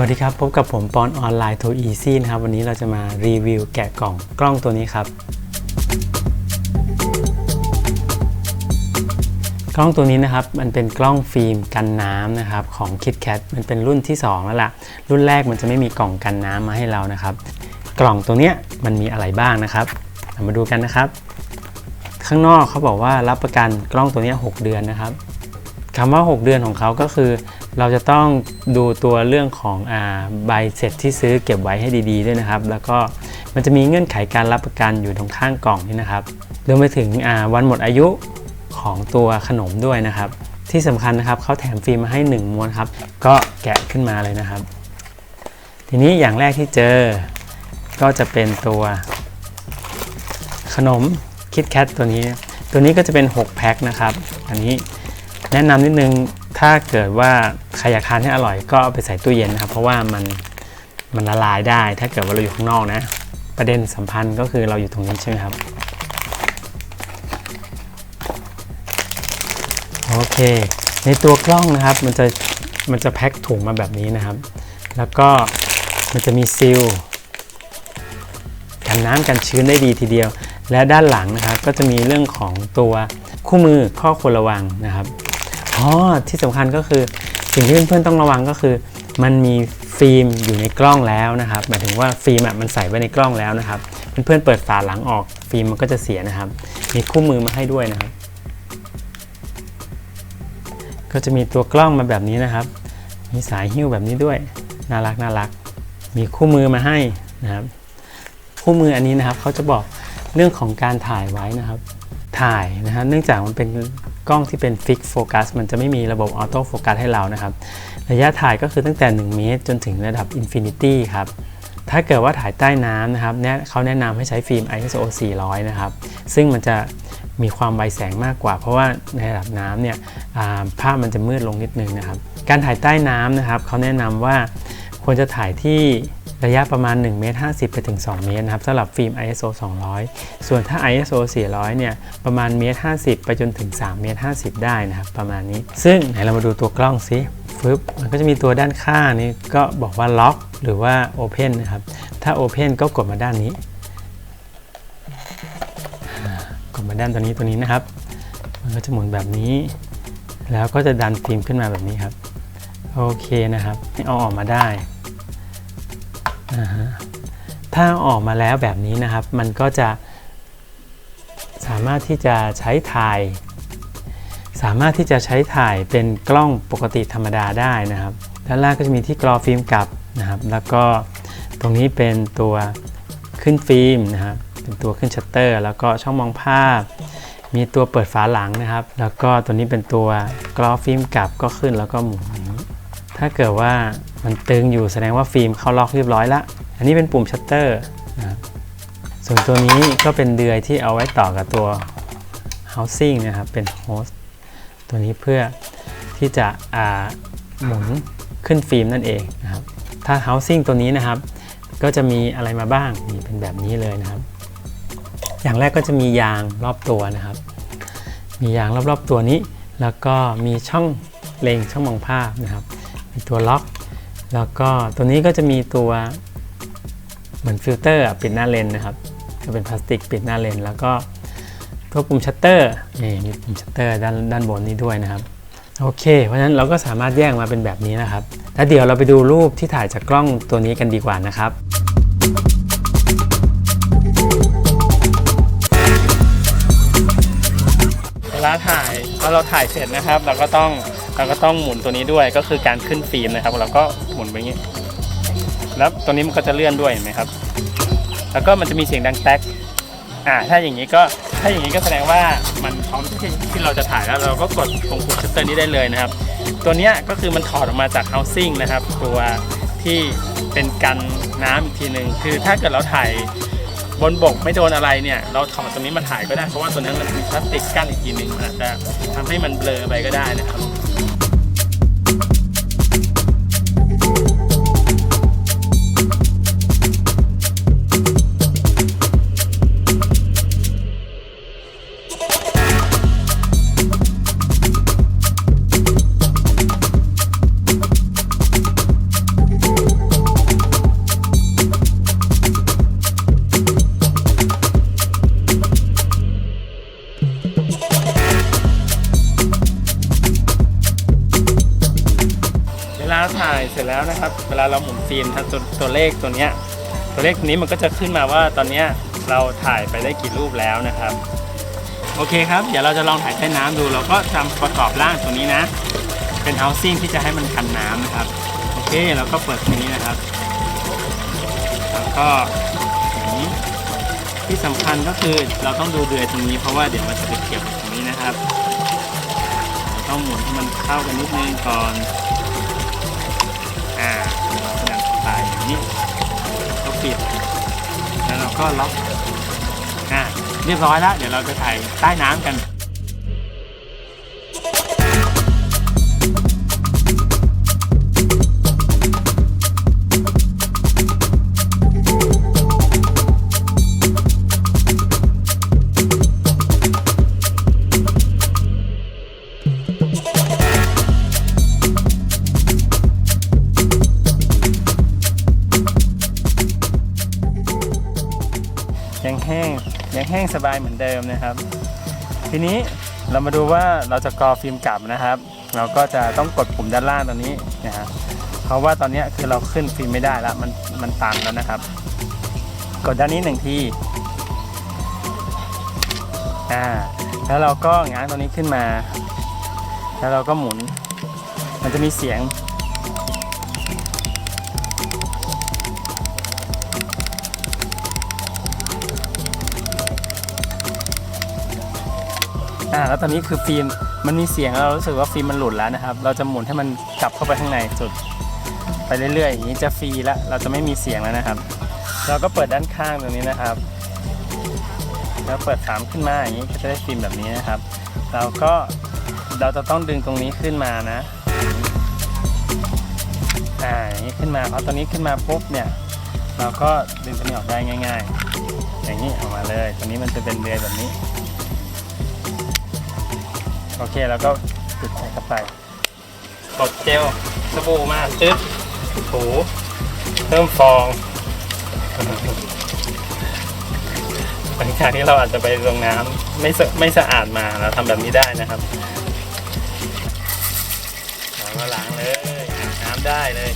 วัสดีครับ พบกับผมปอนออนไลน์โทอีซี่นะครับ วันนี้เราจะมารีวิวแกะกล่องกล้องตัวนี้ครับ กล้องตัวนี้นะครับ มันเป็นกล้องฟิล์มกันน้ำนะครับ ของ KitKat มันเป็นรุ่นที่ 2 แล้วล่ะ รุ่นแรกมันจะไม่มีกล่องกันน้ำมาให้เรานะครับ กล่องตัวเนี้ยมันมีอะไรบ้างนะครับามาดูกันนะครับ ข้างนอกเขาบอกว่ารับประกันกล้องตัวนี้ 6 เดือนนะครับคำว่า 6 เดือนของเขาก็คือ เราจะต้องดูตัวเรื่องของอใบเสร็จที่ซื้อเก็บไว้ให้ดีๆด้วยนะครับ แล้วก็มันจะมีเงื่อนไขการรับประกันอยู่ตรงข้างกล่องนี่นะครับรวมไปถึงวันหมดอายุของตัวขนมด้วยนะครับ ที่สำคัญนะครับเขาแถมฟิล์มมาให้ 1ม้วนครับ ก็แกะขึ้นมาเลยนะครับ ทีนี้อย่างแรกที่เจอ ก็จะเป็นตัวขนมคิดแคทตัวนี้ ตัวนี้ก็จะเป็น 6 แพ็คนะครับ อันนี้แนะนำนิดนึง ถ้าเกิดว่าใครอยากทานให้อร่อยก็เอาไปใส่ตู้เย็นนะครับ เพราะว่ามันมันละลายได้ ถ้าเกิดว่าเราอยู่ข้างนอกนะ ประเด็นสัมพันธ์ก็คือเราอยู่ตรงนี้ใช่ไหมครับ โอเค ในตัวกล้องนะครับมันจะมันจะแพ็คถุงมาแบบนี้นะครับ แล้วก็มันจะมีซีลกันน้ำกันชื้นได้ดีทีเดียว และด้านหลังนะครับก็จะมีเรื่องของตัวคู่มือข้อควรระวังนะครับ อ๋อที่สำคัญก็คือสิ่งที่เพื่อนๆต้องระวังก็คือ มันมีฟิล์มอยู่ในกล้องแล้วนะครับ หมายถึงว่าฟิล์มอะมันใส่ไว้ในกล้องแล้วนะครับ เพื่อนๆเปิดฝาหลังออกฟิล์มมันก็จะเสียนะครับ มีคู่มือมาให้ด้วยนะครับ ก็จะมีตัวกล้องมาแบบนี้นะครับ มีสายหิ้วแบบนี้ด้วย น่ารักน่ารัก มีคู่มือมาให้นะครับ คู่มืออันนี้นะครับเขาจะบอกเรื่องของการถ่ายไว้นะครับ ถ่ายนะฮะเนื่องจากมันเป็น กล้องที่เป็นฟิกโฟกัสมันจะไม่มีระบบออโต้โฟกัสให้เรานะครับ ระยะถ่ายก็คือตั้งแต่ 1 เมตร จนถึงระดับอินฟินิตี้ครับ ถ้าเกิดว่าถ่ายใต้น้ำนะครับเนี่ยเขาแนะนำให้ใช้ฟิล์ม ISO 400 นะครับ ซึ่งมันจะมีความไวแสงมากกว่า เพราะว่าในระดับน้ำเนี่ยภาพมันจะมืดลงนิดนึงนะครับ การถ่ายใต้น้ำนะครับเขาแนะนำว่า ควรจะถ่ายที่ระยะประมาณ1เมตร50 ไปถึง 2 เมตรนะครับสำหรับฟิล์ม ISO 200 ส่วนถ้า ISO 400 เนี่ย ประมาณเมตร 50 ไปจนถึง 3 เมตร 50 ได้นะครับ ประมาณนี้ ซึ่งไหนเรามาดูตัวกล้องซิฟึบมันก็จะมีตัวด้านข้างนี้ก็บอกว่าล็อกหรือว่า Open นะครับ ถ้า Open ก็กดมาด้านนี้ กดมาด้านตัวนี้ตัวนี้นะครับ มันก็จะหมุนแบบนี้ แล้วก็จะดันฟิล์มขึ้นมาแบบนี้ครับ โอเคนะครับ เอาออกมาได้ ถ้าออกมาแล้วแบบนี้นะครับ มันก็จะสามารถที่จะใช้ถ่าย สามารถที่จะใช้ถ่ายเป็นกล้องปกติธรรมดาได้นะครับ ด้านล่างก็จะมีที่กรอฟิล์มกลับนะครับ แล้วก็ตรงนี้เป็นตัวขึ้นฟิล์มนะครับเป็นตัวขึ้นชัตเตอร์ แล้วก็ช่องมองภาพ มีตัวเปิดฝาหลังนะครับ แล้วก็ตัวนี้เป็นตัวกรอฟิล์มกลับก็ขึ้นแล้วก็หมุน ถ้าเกิดว่ามันตึงอยู่แสดงว่าฟิล์มเข้าล็อกเรียบร้อยละ อันนี้เป็นปุ่มชัตเตอร์นะส่วนตัวนี้ก็เป็นเดือยที่เอาไว้ต่อกับตัว housing นะครับ เป็นโฮสต์ตัวนี้เพื่อที่จะหมุนขึ้นฟิล์มนั่นเองนะครับ ถ้า housing ตัวนี้นะครับ ก็จะมีอะไรมาบ้างนี่เป็นแบบนี้เลยนะครับ อย่างแรกก็จะมียางรอบตัวนะครับ มียางรอบๆตัวนี้ แล้วก็มีช่องเล็งช่องมองภาพนะครับ ตัวล็อก แล้วก็ตัวนี้ก็จะมีตัวเหมือนฟิลเตอร์ปิดหน้าเลนนะครับก็เป็นพลาสติกปิดหน้าเลนแล้วก็ตัวปุ่มชัตเตอร์นี่มีปุ่มชัตเตอร์ด้านด้านบนนี้ด้วยนะครับโอเค เพราะฉะนั้นเราก็สามารถแยกมาเป็นแบบนี้นะครับ แล้วเดี๋ยวเราไปดูรูปที่ถ่ายจากกล้องตัวนี้กันดีกว่านะครับเวลาถ่ายพอเราถ่ายเสร็จนะครับ เราก็ต้อง เราก็ต้องหมุนตัวนี้ด้วยก็คือการขึ้นฟิล์มนะครับเราก็หมุนไปอย่างนี้ แล้วตัวนี้มันก็จะเลื่อนด้วยเห็นไหมครับ แล้วก็มันจะมีเสียงดังแท็กอ่าถ้าอย่างนี้ก็ถ้าอย่างนี้ก็แสดงว่ามันพร้อมที่ที่เราจะถ่ายแล้วเราก็กดตรงปุ่มชัตเตอร์นี้ได้เลยนะครับ ตัวนี้ก็คือมันถอดออกมาจาก housing นะครับ ตัวที่เป็นกันน้ำอีกทีหนึ่งคือถ้าเกิดเราถ่าย บนบกไม่โดนอะไรเนี่ย เราถอดตรงนี้มาถ่ายก็ได้เพราะว่าตัวนั้นมันมีพลาสติกกั้นอีกทีหนึ่งอาจจะทำให้มันเบลอไปก็ได้นะครับ จแล้วนะครับ เวลาเราหมุนฟิล์มถ้าตัวเลขตัวเนี้ยตัวเลขนี้มันก็จะขึ้นมาว่าตอนเนี้ยเราถ่ายไปได้กี่รูปแล้วนะครับ โอเคครับ เดี๋ยวเราจะลองถ่ายใต้น้ำดู เราก็ทำประกอบร่างตัวนี้นะ เป็น housing ที่จะให้มันกันน้ำนะครับ โอเคเราก็เปิดตรงนี้นะครับ แล้วก็ที่สำคัญก็คือเราต้องดูเดือยตรงนี้เพราะว่าเดี๋ยวมันจะไปเกี่ยวกับตรงนี้นะครับ ต้องหมุนให้มันเข้ากันนิดนึงก่อนาไปอย่างนี้เราปิดแล้วเราก็ล็อกอ่าเรียบร้อยแล้ว เดี๋ยวเราจะถ่ายใต้น้ำกัน ยังแห้งยังแห้งสบายเหมือนเดิมนะครับ ทีนี้เรามาดูว่าเราจะกรอฟิล์มกลับนะครับ เราก็จะต้องกดปุ่มด้านล่างตรงนี้นะฮะเพราะว่าตอนนี้คือเราขึ้นฟิล์มไม่ได้แล้วมันมันตันแล้วนะครับ กดด้านนี้หนึ่งทีอ่าแล้วเราก็ง้างตรงนี้ขึ้นมา แล้วเราก็หมุน มันจะมีเสียง อ่าแล้วตอนนี้คือฟิล์มมันมีเสียงแล้วเรารู้สึกว่าฟิล์มมันหลุดแล้วนะครับ เราจะหมุนให้มันกลับเข้าไปข้างในสุด ไปเรื่อยๆอย่างนี้จะฟรีแล้วเราจะไม่มีเสียงแล้วนะครับ เราก็เปิดด้านข้างตรงนี้นะครับ แล้วเปิดฝามขึ้นมาอย่างนี้ก็จะได้ฟิล์มแบบนี้นะครับ เราก็เราจะต้องดึงตรงนี้ขึ้นมานะอ่าอย่างนี้ขึ้นมาพอตัวนี้ขึ้นมาปุ๊บเนี่ยเราก็ดึงตัวนี้ออกได้ง่าย ๆ อย่างนี้ออกมาเลยตัวนี้มันจะเป็นเรือแบบนี้ โอเคแล้วก็ปิดใส่เข้าไปกดเจลสบู่มาจึ๊ดถูเพิ่มฟองหลังจากที่เราอาจจะไปลงน้ำไม่ไม่สะอาดมาเราทำแบบนี้ได้นะครับเราก็ล้างเลยน้ำได้เลย